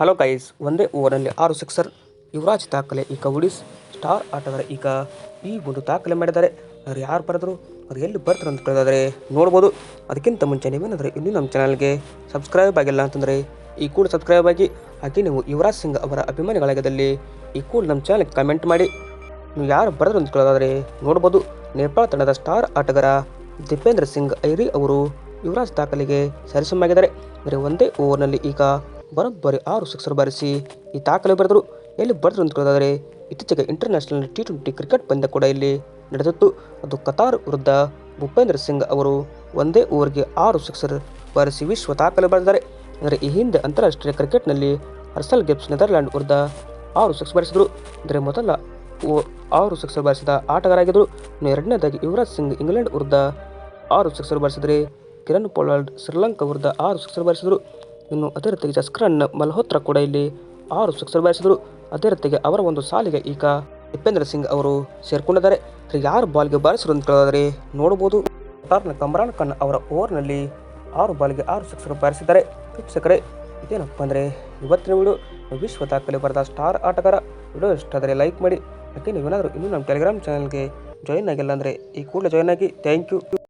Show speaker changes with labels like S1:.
S1: Hello guys ಒಂದೇ ಓವರಲ್ಲಿ ಆರು sixer Yuvraj ದಾಖಲೆ, ಈಗ ಉಡಿಸ್ ಸ್ಟಾರ್ ಆಟಗಾರ, ಈಗ ಈ ಒಂದು ದಾಖಲೆ ಮಾಡಿದ್ದಾರೆ. ಅವ್ರು ಯಾರು ಬರೆದ್ರು, ಅವ್ರು ಎಲ್ಲಿ ಬರ್ತಾರೆ ಅಂತ ಕೇಳಿದ್ರೆ ನೋಡ್ಬೋದು. ಅದಕ್ಕಿಂತ ಮುಂಚೆ ನೀವೇನಾದರೆ ಇನ್ನೂ ನಮ್ಮ ಚಾನಲ್ಗೆ ಸಬ್ಸ್ಕ್ರೈಬ್ ಆಗಿಲ್ಲ ಅಂತಂದರೆ ಈ ಕೂಡ ಸಬ್ಸ್ಕ್ರೈಬ್ ಆಗಿ, ಹಾಗೆ ನೀವು ಯುವರಾಜ್ ಸಿಂಗ್ ಅವರ ಅಭಿಮಾನಿಗಳಾಗದಲ್ಲಿ ಈ ಕೂಡ ನಮ್ಮ ಚಾನಲ್ಗೆ ಕಮೆಂಟ್ ಮಾಡಿ. ನೀವು ಯಾರು ಬರೆದ್ರು ಅಂತ ಕೇಳೋದಾದರೆ ನೋಡ್ಬೋದು. ನೇಪಾಳ ತಂಡದ ಸ್ಟಾರ್ ಆಟಗಾರ ದೀಪೇಂದ್ರ ಸಿಂಗ್ ಐರಿ ಅವರು ಯುವರಾಜ್ ದಾಖಲೆಗೆ ಸರಿಸಮಾಗಿದ್ದಾರೆ. ಅಂದರೆ ಒಂದೇ ಓವರ್ನಲ್ಲಿ ಈಗ ಬರೋಬ್ಬರಿ ಆರು ಸಿಕ್ಸರ್ ಬಾರಿಸಿ ಈ ದಾಖಲೆ ಬರೆದರು. ಎಲ್ಲಿ ಬರೆದ್ರು ಅಂತ ಕೇಳೋದಾದರೆ ಇತ್ತೀಚೆಗೆ ಇಂಟರ್ನ್ಯಾಷನಲ್ ಟಿ ಟ್ವೆಂಟಿ ಕ್ರಿಕೆಟ್ ಪಂದ್ಯ ಕೂಡ ಇಲ್ಲಿ ನಡೆದಿತ್ತು. ಅದು ಕತಾರ್ ವಿರುದ್ಧ ಭೂಪೇಂದ್ರ ಸಿಂಗ್ ಅವರು ಒಂದೇ ಓವರ್ಗೆ ಆರು ಸಿಕ್ಸರ್ ಬಾರಿಸಿ ವಿಶ್ವ ದಾಖಲೆ ಬರೆದಿದ್ದಾರೆ. ಅಂದರೆ ಈ ಹಿಂದೆ ಅಂತಾರಾಷ್ಟ್ರೀಯ ಕ್ರಿಕೆಟ್ನಲ್ಲಿ ಅರ್ಸಲ್ ಗಿಬ್ಸ್ ನೆದರ್ಲ್ಯಾಂಡ್ ವಿರುದ್ಧ ಆರು ಸಿಕ್ಸ್ ಬಾರಿಸಿದರು. ಅಂದರೆ ಮೊದಲ ಓ- ಆರು ಸಿಕ್ಸರ್ ಬಾರಿಸಿದ ಆಟಗಾರಾಗಿದ್ದರು ಇನ್ನು ಎರಡನೇದಾಗಿ ಯುವರಾಜ್ ಸಿಂಗ್ ಇಂಗ್ಲೆಂಡ್ ವಿರುದ್ಧ ಆರು ಸಿಕ್ಸರ್ ಬಾರಿಸಿದರೆ ಕಿರಣ್ ಪೊಲಾಲ್ಡ್ ಶ್ರೀಲಂಕಾ ವಿರುದ್ಧ ಆರು ಸಿಕ್ಸರ್ ಬಾರಿಸಿದರು. ಇನ್ನು ಅದೇ ರೀತಿಯಾಗಿ ಜಸ್ಕರನ್ ಮಲ್ಹೋತ್ರ ಕೂಡ ಇಲ್ಲಿ ಆರು ಸಿಕ್ಸರ್ ಬಾರಿಸಿದರು. ಅದೇ ರೀತಿಯಾಗಿ ಅವರ ಒಂದು ಸಾಲಿಗೆ ಈಗ ದೀಪೇಂದ್ರ ಸಿಂಗ್ ಅವರು ಸೇರ್ಕೊಂಡಿದ್ದಾರೆ. ಯಾರು ಬಾಲ್ಗೆ ಬಾರಿಸಿದ್ರು ಅಂತ ಕೇಳಿದ್ರೆ ನೋಡಬಹುದು. ಟಾರ್ನ ಕಮ್ರಾನ್ ಖಾನ್ ಅವರ ಓವರ್ನಲ್ಲಿ ಆರು ಬಾಲ್ಗೆ ಆರು ಸಿಕ್ಸರ್ ಬಾರಿಸಿದ್ದಾರೆ. ವೀಕ್ಷಕರೇ, ಇದೇನಪ್ಪ ಅಂದರೆ ಇವತ್ತಿನ ವಿಡಿಯೋ ವಿಶ್ವ ದಾಖಲೆ ಬರೆದ ಸ್ಟಾರ್ ಆಟಗಾರ. ವಿಡಿಯೋ ಇಷ್ಟ ಆದರೆ ಲೈಕ್ ಮಾಡಿ. ಯಾಕೆ ನೀವೇನಾದರೂ ಇನ್ನೂ ನಮ್ಮ ಟೆಲಿಗ್ರಾಮ್ ಚಾನಲ್ಗೆ ಜಾಯಿನ್ ಆಗಿಲ್ಲ ಅಂದರೆ ಈ ಕೂಡಲೇ ಜಾಯಿನ್ ಆಗಿ. Thank you